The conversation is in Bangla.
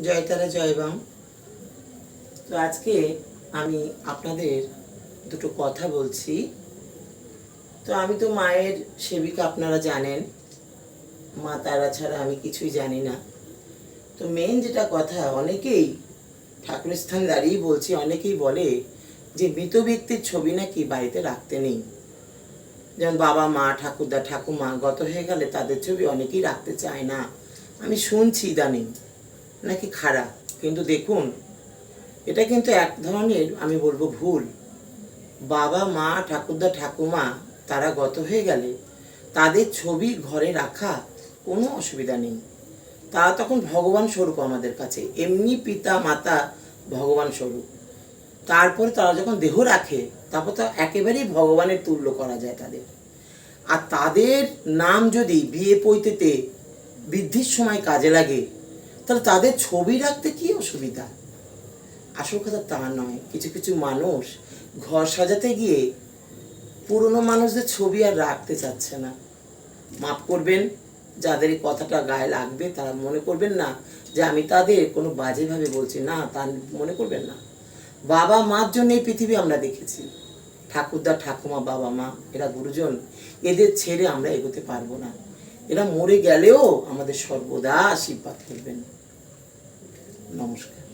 জয় তারা জয় বাম তো আজকে আমি আপনাদের দুটো কথা বলছি। তো আমি তো মায়ের সেবিকা আপনারা জানেন। মা তারা ছাড়া আমি কিছুই জানি না। তো মেন যেটা কথা, অনেকেই ঠাকুরের স্থানে দাঁড়িয়ে বলছি, অনেকেই বলে যে মৃত ব্যক্তির ছবি নাকি বাড়িতে রাখতে নেই। যেমন বাবা, মা, ঠাকুরদা ঠাকুমা গত হয়ে গেলে তাদের ছবি অনেকেই রাখতে চায় না। আমি শুনছি ইদানিং। নাকি খারাপ? কিন্তু দেখুন, এটা কিন্তু এক ধরনের, আমি বলব ভুল। বাবা, মা, ঠাকুরদা, ঠাকুমা, তারা গত হয়ে গেলে তাদের ছবি ঘরে রাখা কোনো অসুবিধা নেই। তারা তখন ভগবান স্বরূপ আমাদের কাছে, এমনি পিতা, মাতা ভগবান স্বরূপ। তারপরে তারা যখন দেহ রাখে, তারপর তো একেবারেই ভগবানের তুল্য করা যায় তাদের। আর তাদের নাম যদি বিয়ে পৈতেতে বৃদ্ধির সময় কাজে লাগে তাহলে তাদের ছবি রাখতে কি অসুবিধা? আসল কথা তা নয়। কিছু কিছু মানুষ ঘর সাজাতে গিয়ে পুরনো মানুষদের ছবি আর রাখতে চাচ্ছে না। মাফ করবেন, যাদের এই কথাটা গায়ে লাগবে তারা মনে করবেন না যে আমি তাদের কোনো বাজেভাবে বলছি। না, তা মনে করবেন না। বাবা মার জন্য এই পৃথিবী আমরা দেখেছি। ঠাকুরদা, ঠাকুমা, বাবা মা, এরা গুরুজন, এদের ছেড়ে আমরা এগোতে পারব না। এরা মরে গেলেও আমাদের সর্বদা আশীর্বাদ করবেন। নমস্কার।